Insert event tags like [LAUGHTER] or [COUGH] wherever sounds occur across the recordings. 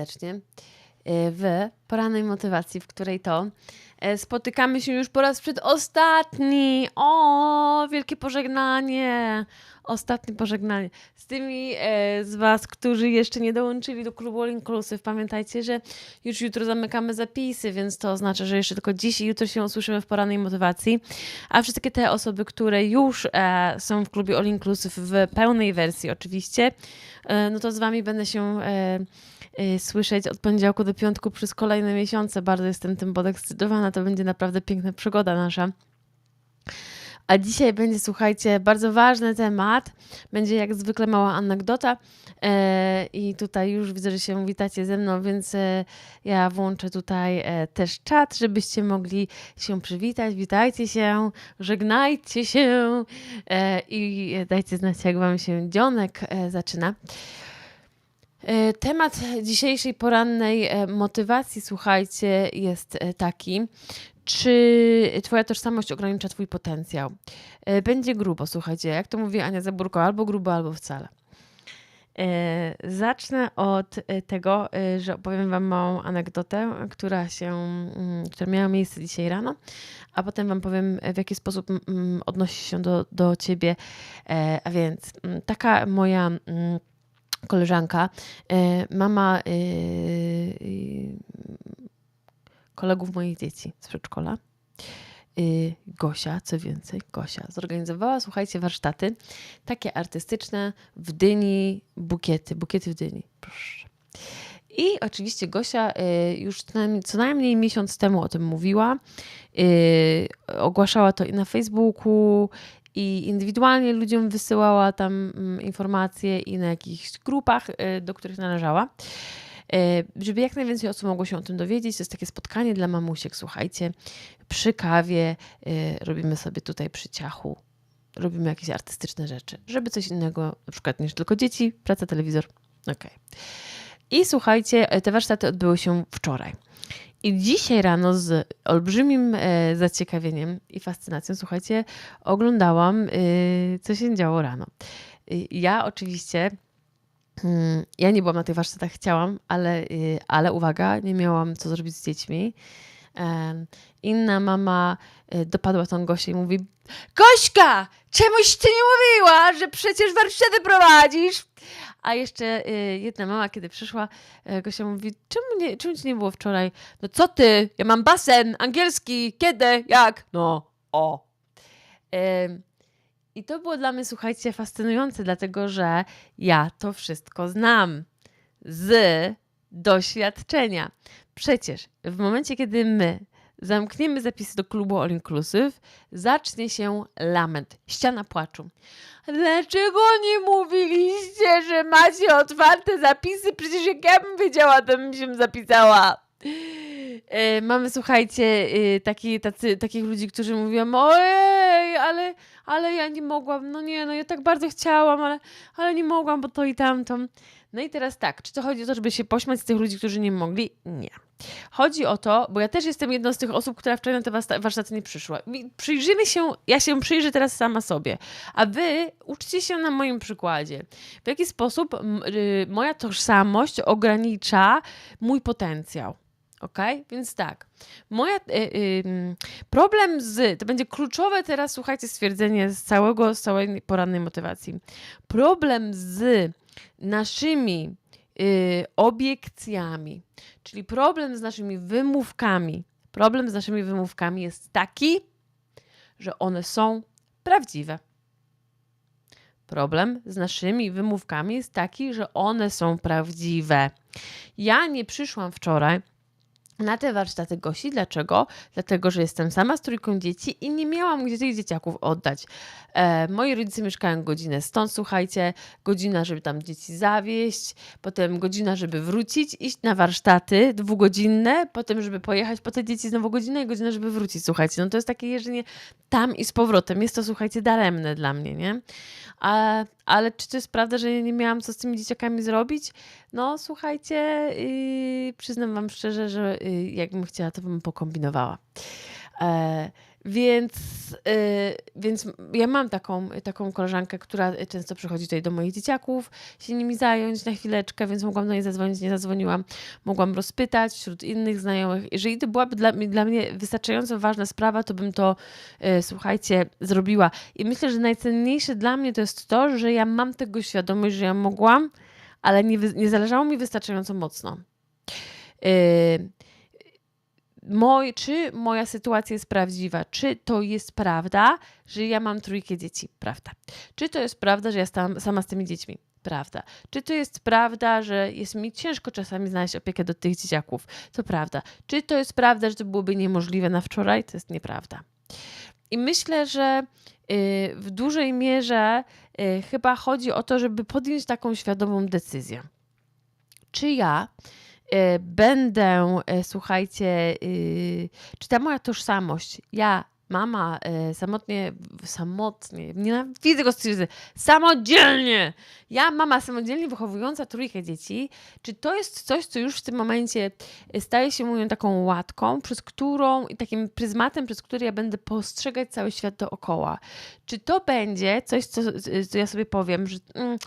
serdecznie y, w porannej motywacji, w której to spotykamy się już po raz przedostatni. O, wielkie pożegnanie. Ostatnie pożegnanie. Z tymi e, z Was, którzy jeszcze nie dołączyli do klubu All Inclusive, pamiętajcie, że już jutro zamykamy zapisy, więc to oznacza, że jeszcze tylko dziś i jutro się usłyszymy w porannej motywacji. A wszystkie te osoby, które już e, są w klubie All Inclusive w pełnej wersji oczywiście, e, no to z Wami będę się e, e, słyszeć od poniedziałku do piątku przez kolejne miesiące. Bardzo jestem tym podekscytowana. To będzie naprawdę piękna przygoda nasza. A dzisiaj będzie, słuchajcie, bardzo ważny temat. Będzie jak zwykle mała anegdota. E, I tutaj już widzę, że się witacie ze mną, więc e, ja włączę tutaj e, też czat, żebyście mogli się przywitać. Witajcie się, żegnajcie się i dajcie znać, jak Wam się dzionek zaczyna. E, Temat dzisiejszej porannej e, motywacji, słuchajcie, jest e, taki, czy Twoja tożsamość ogranicza Twój potencjał? Będzie grubo, słuchajcie, jak to mówi Ania Zaburko, albo grubo, albo wcale. Zacznę od tego, że opowiem Wam małą anegdotę, która się, mm, która miała miejsce dzisiaj rano, a potem Wam powiem, w jaki sposób mm, odnosi się do, do Ciebie. A więc mm, taka moja mm, koleżanka, e, mama e, e, kolegów moich dzieci z przedszkola. Gosia, co więcej, Gosia zorganizowała, słuchajcie, warsztaty takie artystyczne w Dyni, bukiety, bukiety w Dyni, proszę. I oczywiście Gosia już co najmniej, miesiąc temu o tym mówiła. Ogłaszała to i na Facebooku, i indywidualnie ludziom wysyłała tam mm, informacje i na jakichś grupach, y, do których należała. E, żeby jak najwięcej osób mogło się o tym dowiedzieć. To jest takie spotkanie dla mamusiek, słuchajcie, przy kawie e, robimy sobie tutaj przy ciachu, robimy jakieś artystyczne rzeczy, żeby coś innego, na przykład niż tylko dzieci, praca, telewizor. Okej. I słuchajcie, te warsztaty odbyły się wczoraj. I dzisiaj rano z olbrzymim e, zaciekawieniem i fascynacją, słuchajcie, oglądałam, e, co się działo rano. E, ja oczywiście Mm, Ja nie byłam na tych warsztatach, chciałam, ale, ale uwaga, nie miałam co zrobić z dziećmi. Inna mama dopadła tą Gosię i mówi: Gośka, czemuś ty nie mówiła, że przecież warsztaty prowadzisz? A jeszcze y, jedna mama, kiedy przyszła, y, Gosia mówi: czemu, nie, czemu ci nie było wczoraj? No co ty? Ja mam basen angielski. Kiedy? Jak? No, o. I to było dla mnie, słuchajcie, fascynujące, dlatego że ja to wszystko znam z doświadczenia. Przecież w momencie, kiedy my zamkniemy zapisy do klubu All Inclusive, zacznie się lament, ściana płaczu. Dlaczego nie mówiliście, że macie otwarte zapisy? Przecież jak ja bym wiedziała, to bym się zapisała. E, Mamy, słuchajcie, e, taki, tacy, takich ludzi, którzy mówią, ojej, ale, ale ja nie mogłam, no nie, no ja tak bardzo chciałam, ale, ale nie mogłam, bo to i tamto. No i teraz tak, czy to chodzi o to, żeby się pośmiać z tych ludzi, którzy nie mogli? Nie. Chodzi o to, bo ja też jestem jedną z tych osób, która wczoraj na te warszta- warsztaty nie przyszła. Przyjrzymy się, ja się przyjrzę teraz sama sobie, a wy uczcie się na moim przykładzie. W jaki sposób y, moja tożsamość ogranicza mój potencjał. Ok? Więc tak. Moja, y, y, problem z. To będzie kluczowe teraz, słuchajcie, stwierdzenie z całego, z całej porannej motywacji. Problem z naszymi obiekcjami, czyli problem z naszymi wymówkami. Problem z naszymi wymówkami jest taki, że one są prawdziwe. Problem z naszymi wymówkami jest taki, że one są prawdziwe. Ja nie przyszłam wczoraj na te warsztaty Gosi. Dlaczego? Dlatego, że jestem sama z trójką dzieci i nie miałam gdzie tych dzieciaków oddać. E, moi rodzice mieszkają godzinę stąd, słuchajcie, godzina, żeby tam dzieci zawieźć, potem godzina, żeby wrócić, iść na warsztaty dwugodzinne, potem, żeby pojechać po te dzieci znowu godzinę i godzina, żeby wrócić, słuchajcie. No to jest takie jeżdżenie tam i z powrotem. Jest to, słuchajcie, daremne dla mnie, nie? A, ale czy to jest prawda, że nie miałam co z tymi dzieciakami zrobić? No, słuchajcie, yy, przyznam Wam szczerze, że yy, jakbym chciała, to bym pokombinowała. E, Więc, yy, więc ja mam taką, taką koleżankę, która często przychodzi tutaj do moich dzieciaków, się nimi zająć na chwileczkę, więc mogłam do niej zadzwonić, nie zadzwoniłam. Mogłam rozpytać wśród innych znajomych. Jeżeli to byłaby dla, dla mnie wystarczająco ważna sprawa, to bym to, yy, słuchajcie, zrobiła. I myślę, że najcenniejsze dla mnie to jest to, że ja mam tego świadomość, że ja mogłam, ale nie, nie zależało mi wystarczająco mocno. Yy, moj, czy moja sytuacja jest prawdziwa, czy to jest prawda, że ja mam trójkę dzieci, prawda. Czy to jest prawda, że ja sam, sama z tymi dziećmi, prawda. Czy to jest prawda, że jest mi ciężko czasami znaleźć opiekę do tych dzieciaków, to prawda. Czy to jest prawda, że to byłoby niemożliwe na wczoraj, to jest nieprawda. I myślę, że y, w dużej mierze y, chyba chodzi o to, żeby podjąć taką świadomą decyzję. Czy ja będę, e, słuchajcie, y, czy ta moja tożsamość, ja mama e, samotnie, samotnie, nienawidzę go stwierdzenia, samodzielnie, ja mama samodzielnie wychowująca trójkę dzieci, czy to jest coś, co już w tym momencie staje się moją taką łatką, przez którą i takim pryzmatem, przez który ja będę postrzegać cały świat dookoła. Czy to będzie coś, co, co ja sobie powiem, że mm,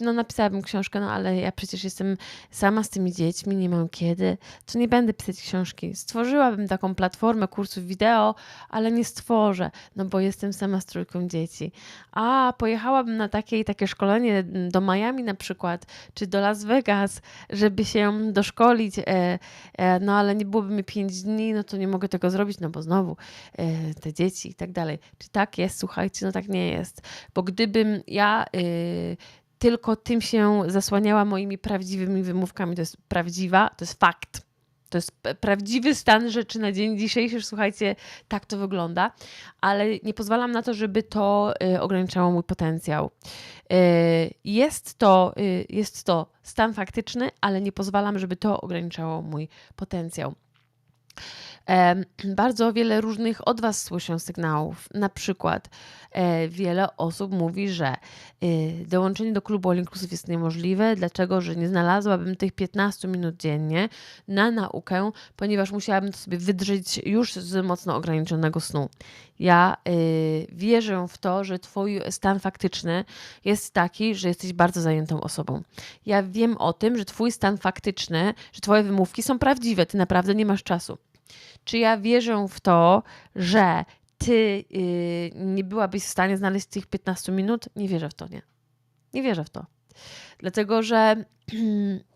no napisałabym książkę, no ale ja przecież jestem sama z tymi dziećmi, nie mam kiedy, to nie będę pisać książki. Stworzyłabym taką platformę kursów wideo, ale nie stworzę, no bo jestem sama z trójką dzieci. A pojechałabym na takie i takie szkolenie do Miami na przykład, czy do Las Vegas, żeby się doszkolić, e, e, no ale nie byłoby mi pięć dni, no to nie mogę tego zrobić, no bo znowu e, te dzieci i tak dalej. Czy tak jest? Słuchajcie, no tak nie jest. Bo gdybym ja y, tylko tym się zasłaniała moimi prawdziwymi wymówkami, to jest prawdziwa, to jest fakt to jest prawdziwy stan rzeczy na dzień dzisiejszy. Słuchajcie, tak to wygląda, ale nie pozwalam na to, żeby to y, ograniczało mój potencjał. Y, jest to, y, jest to stan faktyczny, ale nie pozwalam, żeby to ograniczało mój potencjał. [CLEARS THROAT] Bardzo wiele różnych od Was słyszę sygnałów. Na przykład e, wiele osób mówi, że y, dołączenie do klubu All Inclusive jest niemożliwe, dlaczego, że nie znalazłabym tych 15 minut dziennie na naukę, ponieważ musiałabym to sobie wydrzeć już z mocno ograniczonego snu. Ja y, wierzę w to, że Twój stan faktyczny jest taki, że jesteś bardzo zajętą osobą. Ja wiem o tym, że Twój stan faktyczny, że Twoje wymówki są prawdziwe, Ty naprawdę nie masz czasu. Czy ja wierzę w to, że ty yy, nie byłabyś w stanie znaleźć tych 15 minut? Nie wierzę w to, nie. Nie wierzę w to. Dlatego, że [CLEARS THROAT]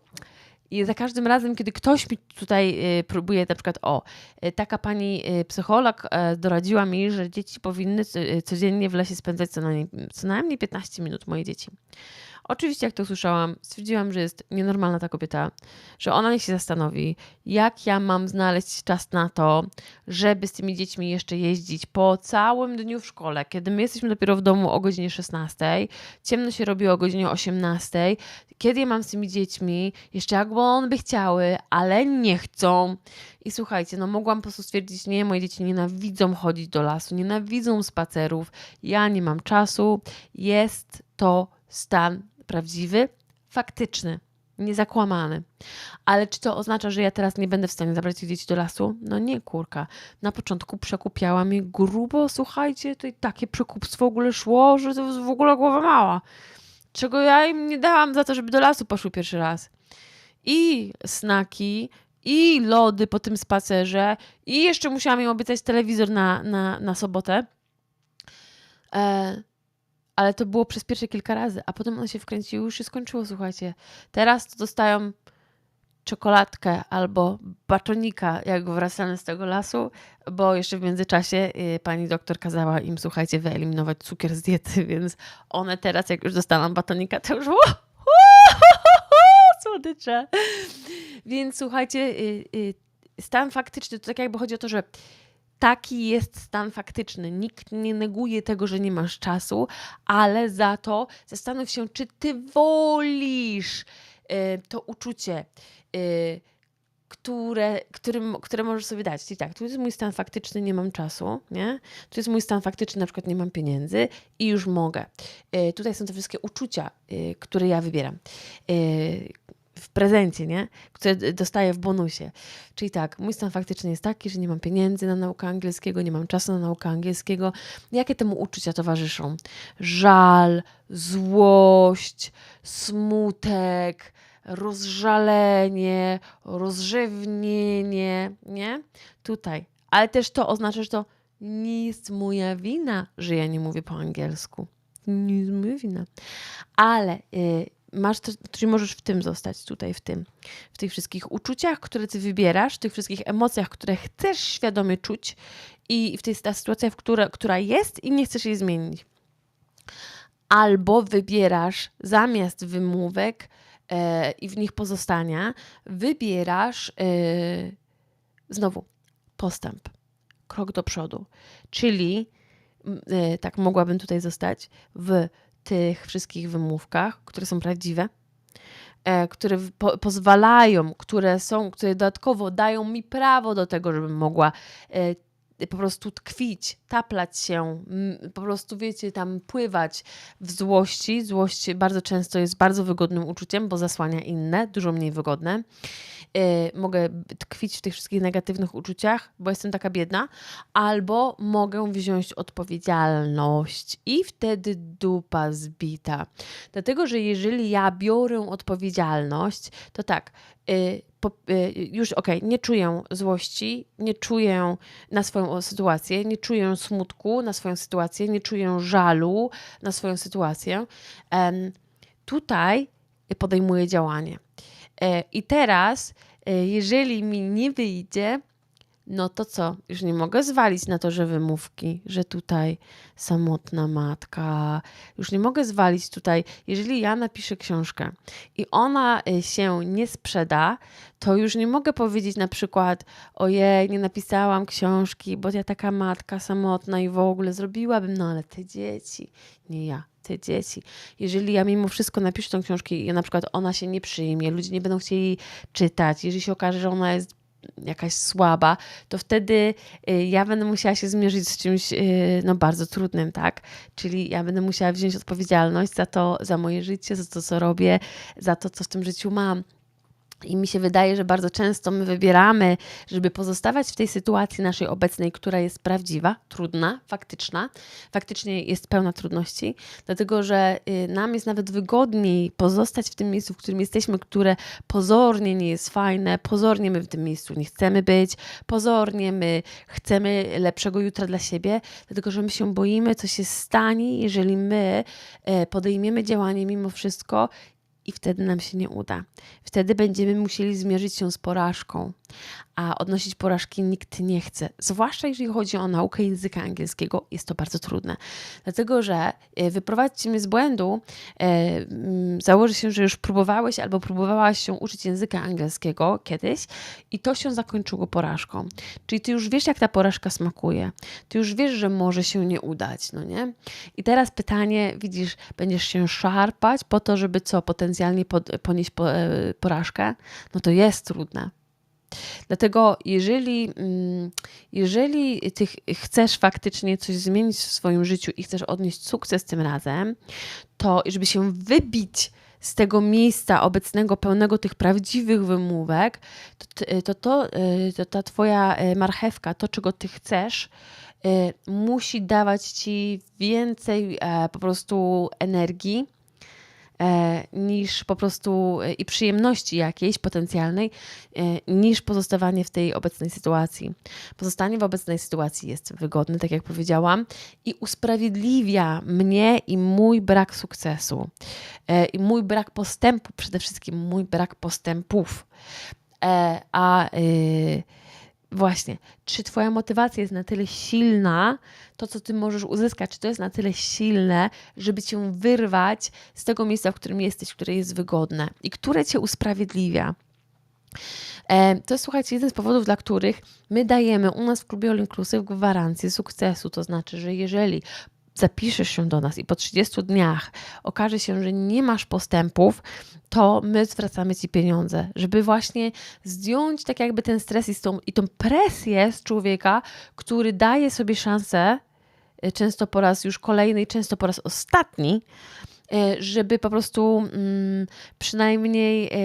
i za każdym razem, kiedy ktoś mi tutaj y, próbuje, na przykład, o, y, taka pani y, psycholog doradziła mi, że dzieci powinny codziennie w lesie spędzać co najmniej, co najmniej 15 minut, moje dzieci. Oczywiście, jak to słyszałam, stwierdziłam, że jest nienormalna ta kobieta, że ona niech się zastanowi, jak ja mam znaleźć czas na to, żeby z tymi dziećmi jeszcze jeździć po całym dniu w szkole, kiedy my jesteśmy dopiero w domu o godzinie 16, ciemno się robi o godzinie 18, kiedy ja mam z tymi dziećmi, jeszcze jakby one by chciały, ale nie chcą. I słuchajcie, no mogłam po prostu stwierdzić, nie, moje dzieci nienawidzą chodzić do lasu, nienawidzą spacerów, ja nie mam czasu, jest to stan prawdziwy, faktyczny, niezakłamany. Ale czy to oznacza, że ja teraz nie będę w stanie zabrać tych dzieci do lasu? No nie, kurka. Na początku przekupiała mi grubo, słuchajcie, to i takie przekupstwo w ogóle szło, że to w ogóle głowa mała. Czego ja im nie dałam za to, żeby do lasu poszły pierwszy raz. I snaki, i lody po tym spacerze, i jeszcze musiałam im obiecać telewizor na, na, na sobotę. E, ale to było przez pierwsze kilka razy, a potem one się wkręciły, już się skończyło, słuchajcie. Teraz to dostają czekoladkę albo batonika, jak wracamy z tego lasu, bo jeszcze w międzyczasie y, pani doktor kazała im, słuchajcie, wyeliminować cukier z diety, [LAUGHS] więc one teraz, jak już dostaną batonika, to już słodycze. Więc słuchajcie, y, y, stan faktyczny, to tak jakby chodzi o to, że Taki jest stan faktyczny. Nikt nie neguje tego, że nie masz czasu, ale za to zastanów się, czy ty wolisz y, to uczucie, y, które, którym, które możesz sobie dać. Czyli tak, tu jest mój stan faktyczny, nie mam czasu, nie? Tu jest mój stan faktyczny, na przykład nie mam pieniędzy i już mogę. Y, tutaj są te wszystkie uczucia, które ja wybieram w prezencie, nie? które dostaję w bonusie. Czyli tak, mój stan faktyczny jest taki, że nie mam pieniędzy na naukę angielskiego, nie mam czasu na naukę angielskiego. Jakie temu uczucia towarzyszą? Żal, złość, smutek, rozżalenie, rozrzewnienie, nie? Tutaj. Ale też to oznacza, że to nie jest moja wina, że ja nie mówię po angielsku. Nie jest moja wina. Ale y, masz, czyli możesz w tym zostać, tutaj w tym, w tych wszystkich uczuciach, które ty wybierasz, w tych wszystkich emocjach, które chcesz świadomie czuć i w tej ta sytuacja, w która, która jest i nie chcesz jej zmienić. Albo wybierasz zamiast wymówek e, i w nich pozostania, wybierasz e, znowu postęp, krok do przodu. Czyli e, tak mogłabym tutaj zostać w tych wszystkich wymówkach, które są prawdziwe, e, które po pozwalają, które są, które dodatkowo dają mi prawo do tego, żebym mogła e, po prostu tkwić, taplać się, po prostu wiecie, tam pływać w złości. Złość bardzo często jest bardzo wygodnym uczuciem, bo zasłania inne, dużo mniej wygodne. Y, mogę tkwić w tych wszystkich negatywnych uczuciach, bo jestem taka biedna, albo mogę wziąć odpowiedzialność i wtedy dupa zbita. Dlatego, że jeżeli ja biorę odpowiedzialność, to tak, y, y, już okej, okay, nie czuję złości, nie czuję na swoją sytuację, nie czuję smutku na swoją sytuację, nie czuję żalu na swoją sytuację. Tutaj podejmuję działanie. E, I teraz, e, jeżeli mi nie wyjdzie, no to co? Już nie mogę zwalić na to, że wymówki, że tutaj samotna matka. Już nie mogę zwalić tutaj, jeżeli ja napiszę książkę i ona e, się nie sprzeda, to już nie mogę powiedzieć na przykład, ojej, nie napisałam książki, bo ja taka matka samotna i w ogóle zrobiłabym, no ale te dzieci, nie ja te dzieci. Jeżeli ja mimo wszystko napiszę tą książkę i na przykład ona się nie przyjmie, ludzie nie będą chcieli czytać, jeżeli się okaże, że ona jest jakaś słaba, to wtedy y, ja będę musiała się zmierzyć z czymś y, no, bardzo trudnym, tak? Czyli ja będę musiała wziąć odpowiedzialność za to, za moje życie, za to, co robię, za to, co w tym życiu mam. I mi się wydaje, że bardzo często my wybieramy, żeby pozostawać w tej sytuacji naszej obecnej, która jest prawdziwa, trudna, faktyczna, faktycznie jest pełna trudności, dlatego że y, nam jest nawet wygodniej pozostać w tym miejscu, w którym jesteśmy, które pozornie nie jest fajne, pozornie my w tym miejscu nie chcemy być, pozornie my chcemy lepszego jutra dla siebie, dlatego że my się boimy, co się stanie, jeżeli my e, podejmiemy działanie mimo wszystko i wtedy nam się nie uda. Wtedy będziemy musieli zmierzyć się z porażką a odnosić porażki nikt nie chce. Zwłaszcza jeżeli chodzi o naukę języka angielskiego, jest to bardzo trudne. Dlatego, że e, wyprowadzić mnie z błędu, e, mm, założy się, że już próbowałeś albo próbowałaś się uczyć języka angielskiego kiedyś i to się zakończyło porażką. Czyli ty już wiesz, jak ta porażka smakuje. Ty już wiesz, że może się nie udać, no nie? I teraz pytanie, widzisz, będziesz się szarpać po to, żeby co, potencjalnie ponieść e, porażkę? No to jest trudne. Dlatego jeżeli, mm, jeżeli ty chcesz faktycznie coś zmienić w swoim życiu i chcesz odnieść sukces tym razem, to żeby się wybić z tego miejsca obecnego, pełnego tych prawdziwych wymówek, to, to, to, y, to ta twoja y, marchewka, to czego ty chcesz, y, musi dawać ci więcej e, po prostu energii, niż po prostu e, i przyjemności jakiejś potencjalnej, e, niż pozostawanie w tej obecnej sytuacji. Pozostanie w obecnej sytuacji jest wygodne, tak jak powiedziałam, i usprawiedliwia mnie i mój brak sukcesu, i mój brak postępu, przede wszystkim mój brak postępów. A yy, Właśnie, czy Twoja motywacja jest na tyle silna, to co Ty możesz uzyskać, czy to jest na tyle silne, żeby Cię wyrwać z tego miejsca, w którym jesteś, które jest wygodne i które Cię usprawiedliwia. E, to jest, słuchajcie, jeden z powodów, dla których my dajemy u nas w klubie All Inclusive gwarancję sukcesu. To znaczy, że jeżeli zapiszesz się do nas i po 30 dniach okaże się, że nie masz postępów, to my zwracamy Ci pieniądze, żeby właśnie zdjąć tak jakby ten stres i, tą, i tą presję z człowieka, który daje sobie szansę, y, często po raz już kolejny często po raz ostatni, żeby po prostu mm, przynajmniej e,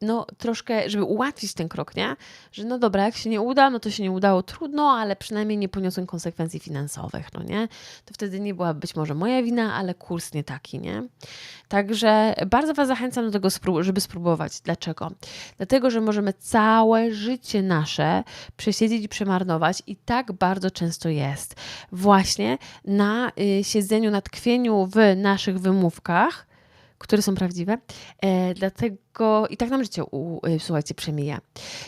no troszkę, żeby ułatwić ten krok, nie? Że no dobra, jak się nie uda, no to się nie udało, trudno, ale przynajmniej nie poniosłem konsekwencji finansowych, no nie? To wtedy nie była być może moja wina, ale kurs nie taki, nie? Także bardzo Was zachęcam do tego, żeby spróbować. Dlaczego? Dlatego, że możemy całe życie nasze przesiedzieć i przemarnować i tak bardzo często jest. Właśnie na y, siedzeniu, na tkwieniu w naszych wymówkach, które są prawdziwe. E, dlatego i tak nam życie, u, y, słuchajcie, przemija.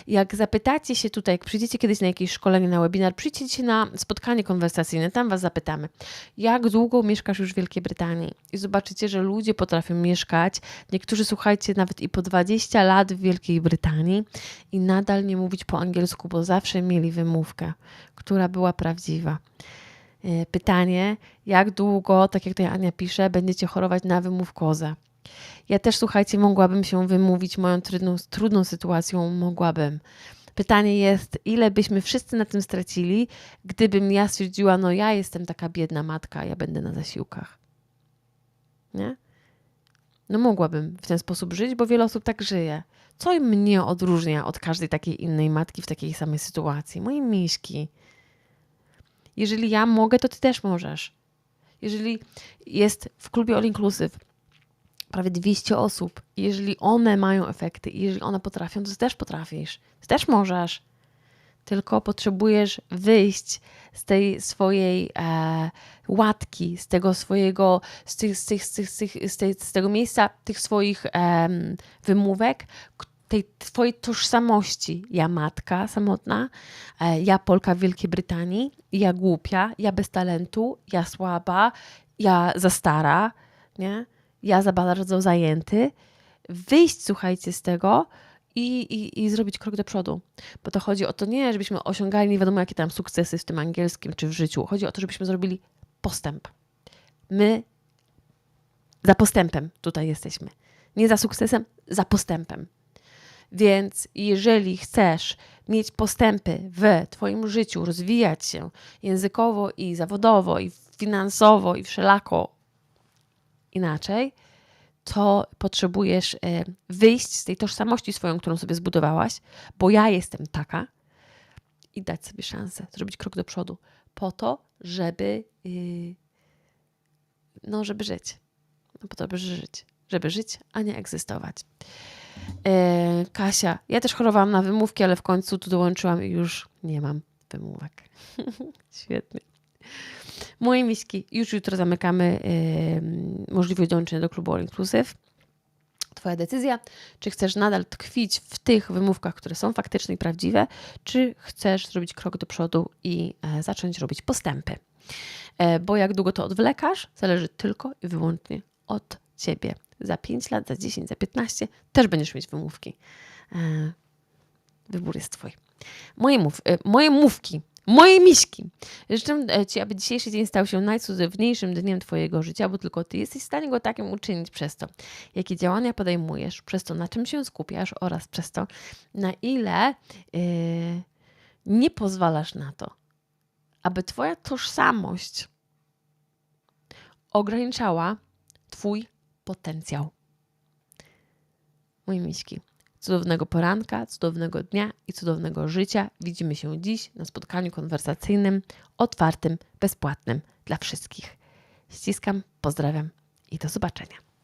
Jak zapytacie się tutaj, jak przyjdziecie kiedyś na jakieś szkolenie, na webinar, przyjdziecie na spotkanie konwersacyjne, tam was zapytamy, jak długo mieszkasz już w Wielkiej Brytanii? I zobaczycie, że ludzie potrafią mieszkać, niektórzy, słuchajcie, nawet i po 20 lat w Wielkiej Brytanii i nadal nie mówić po angielsku, bo zawsze mieli wymówkę, która była prawdziwa. E, Pytanie, jak długo, tak jak tutaj Ania pisze, będziecie chorować na wymówkozę? Ja też, słuchajcie, mogłabym się wymówić moją trudną, trudną sytuacją, mogłabym. Pytanie jest, ile byśmy wszyscy na tym stracili, gdybym ja stwierdziła, no ja jestem taka biedna matka, ja będę na zasiłkach. Nie? No mogłabym w ten sposób żyć, bo wiele osób tak żyje. Co mnie odróżnia od każdej takiej innej matki w takiej samej sytuacji? Moje miśki. Jeżeli ja mogę, to ty też możesz. Jeżeli jest w klubie All Inclusive prawie 200 osób, jeżeli one mają efekty, jeżeli one potrafią, to ty też potrafisz. Ty też możesz. Tylko potrzebujesz wyjść z tej swojej e, łatki, z tego swojego, z, tych, z, tych, z, tych, z, tej, z tego miejsca tych swoich em, wymówek, k- tej twojej tożsamości. Ja matka samotna, e, ja Polka w Wielkiej Brytanii, ja głupia, ja bez talentu, ja słaba, ja za stara, nie? ja za bardzo zajęty. Wyjść, słuchajcie, z tego i, i, i zrobić krok do przodu. Bo to chodzi o to nie, żebyśmy osiągali nie wiadomo jakie tam sukcesy w tym angielskim czy w życiu. Chodzi o to, żebyśmy zrobili postęp. My za postępem tutaj jesteśmy. Nie za sukcesem, za postępem. Więc jeżeli chcesz mieć postępy w Twoim życiu, rozwijać się językowo i zawodowo, i finansowo, i wszelako inaczej, to potrzebujesz e, wyjść z tej tożsamości swoją, którą sobie zbudowałaś, bo ja jestem taka i dać sobie szansę, zrobić krok do przodu po to, żeby yy, no, żeby żyć. No po to, żeby żyć. Żeby żyć, a nie egzystować. E, Kasia, ja też chorowałam na wymówki, ale w końcu tu dołączyłam i już nie mam wymówek. [LAUGHS] Świetnie. Moje miski, już jutro zamykamy yy, możliwość dołączenia do klubu All Inclusive. Twoja decyzja, czy chcesz nadal tkwić w tych wymówkach, które są faktyczne i prawdziwe, czy chcesz zrobić krok do przodu i e, zacząć robić postępy. E, bo jak długo to odwlekasz, zależy tylko i wyłącznie od ciebie. Za 5 lat, za 10, za 15 też będziesz mieć wymówki. E, wybór jest twój. Moje, mów, e, moje mówki Moje miśki! Życzę e, Ci, aby dzisiejszy dzień stał się najcudowniejszym dniem Twojego życia, bo tylko Ty jesteś w stanie go takim uczynić przez to, jakie działania podejmujesz, przez to, na czym się skupiasz oraz przez to, na ile yy, nie pozwalasz na to, aby Twoja tożsamość ograniczała Twój potencjał. Moje miśki. Cudownego poranka, cudownego dnia i cudownego życia. Widzimy się dziś na spotkaniu konwersacyjnym, otwartym, bezpłatnym dla wszystkich. Ściskam, pozdrawiam i do zobaczenia.